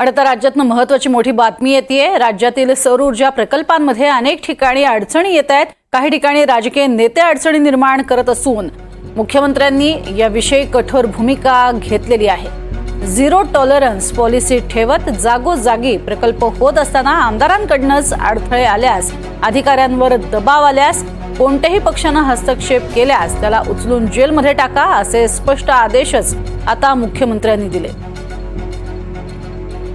आणि आता राज्यातनं महत्वाची मोठी बातमी येते राज्यातील सौर ऊर्जा प्रकल्पांमध्ये अनेक ठिकाणी अडचणी येत आहेत. काही ठिकाणी राजकीय नेते अडचणी निर्माण करत असून मुख्यमंत्र्यांनी याविषयी कठोर भूमिका घेतलेली आहे. झिरो टॉलरन्स पॉलिसी ठेवत जागोजागी प्रकल्प होत असताना आमदारांकडनंच अडथळे आल्यास अधिकाऱ्यांवर दबाव आल्यास कोणत्याही पक्षानं हस्तक्षेप केल्यास त्याला उचलून जेलमध्ये टाका असे स्पष्ट आदेशच आता मुख्यमंत्र्यांनी दिले.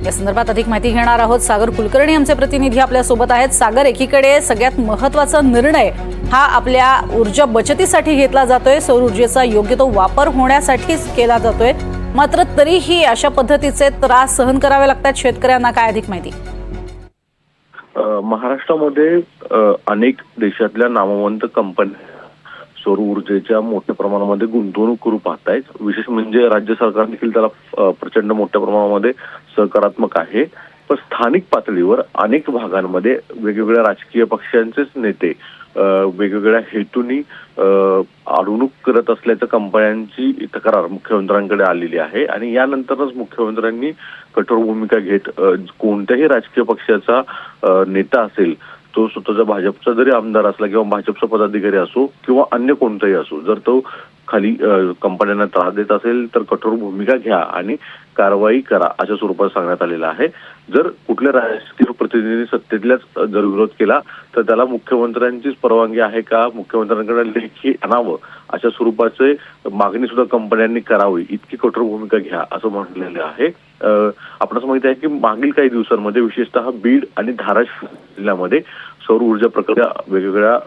या संदर्भात अधिक माहिती घेणार आहोत. सागर कुलकर्णी आमचे प्रतिनिधी आपल्यासोबत आहेत. सागर एकीकडे सगळ्यात महत्त्वाचा निर्णय हा आपल्या ऊर्जा बचतीसाठी घेतला जातोय. सौर ऊर्जेचा योग्य तो वापर होण्यासाठीच केला जातोय. मात्र तरीही अशा पद्धतीचे त्रास सहन करावे लागतात. शेतकऱ्यांना काय अधिक माहिती? महाराष्ट्रामध्ये अनेक देशातल्या नामवंत कंपन्या सौर ऊर्जेच्या मोठ्या प्रमाणामध्ये गुंतवणूक करू पाहतायत. विशेष म्हणजे राज्य सरकार देखील त्याला प्रचंड मोठ्या प्रमाणामध्ये सहकारात्मक आहे. पण स्थानिक पातळीवर अनेक भागांमध्ये वेगवेगळ्या राजकीय पक्षांचेच नेते वेगवेगळ्या हेतूनी अडवणूक करत असल्याचं कंपन्यांची तक्रार मुख्यमंत्र्यांकडे आलेली आहे. आणि यानंतरच मुख्यमंत्र्यांनी कठोर भूमिका घेत कोणत्याही राजकीय पक्षाचा नेता असेल तो स्वतःचा भाजपचा जरी आमदार असला किंवा भाजपचा पदाधिकारी असो किंवा अन्य कोणताही असो जर तो खाली कंपन्यांना त्रास देत असेल तर कठोर भूमिका घ्या आणि कारवाई करा अशा स्वरूपात सांगण्यात आलेलं आहे. जर कुठल्या राजकीय प्रतिनिधींनी सत्तेतल्याच जर विरोध केला तर त्याला मुख्यमंत्र्यांचीच परवानगी आहे का? मुख्यमंत्र्यांकडे लेखी आणावं? अशा स्वरूपाचे मागणी सुद्धा कंपन्यांनी करावी. इतकी कठोर भूमिका घ्या असं म्हटलेलं आहे. आपण माहिती आहे की मागील काही दिवसांमध्ये विशेषतः बीड आणि धाराशिव जिल्ह्यामध्ये सौर ऊर्जा प्रकल्प वेगवेगळ्या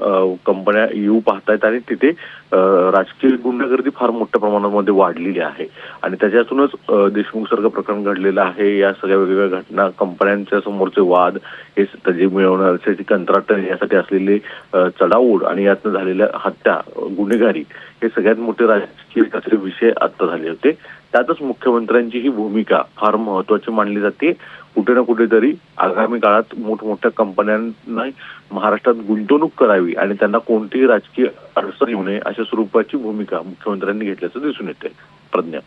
कंपन्या येऊ पाहतायत आणि तिथे राजकीय गुंडगर्दी फार मोठ्या प्रमाणामध्ये वाढलेली आहे. आणि त्याच्यातूनच देशमुख संसर्ग प्रकरण घडलेलं आहे. या सगळ्या वेगवेगळ्या घटना कंपन्यांच्या समोरचे वाद हे त्याचे मिळवण्यासाठी कंत्राट यासाठी असलेले चढाओढ आणि यातनं झालेल्या हत्या गुन्हेगारी हे सगळ्यात मोठे राजकीय कचरे विषय आता झाले होते. त्यातच मुख्यमंत्र्यांची ही भूमिका फार महत्वाची मानली जाते. कुठे ना कुठेतरी आगामी काळात मोठमोठ्या कंपन्यांना महाराष्ट्रात गुंतवणूक करावी आणि त्यांना कोणतीही राजकीय अडचण येऊ नये अशा स्वरूपाची भूमिका मुख्यमंत्र्यांनी घेतल्याचं दिसून येते प्रज्ञा.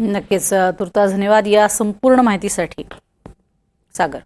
नक्कीच तुर्तास धन्यवाद या संपूर्ण माहितीसाठी. सागर.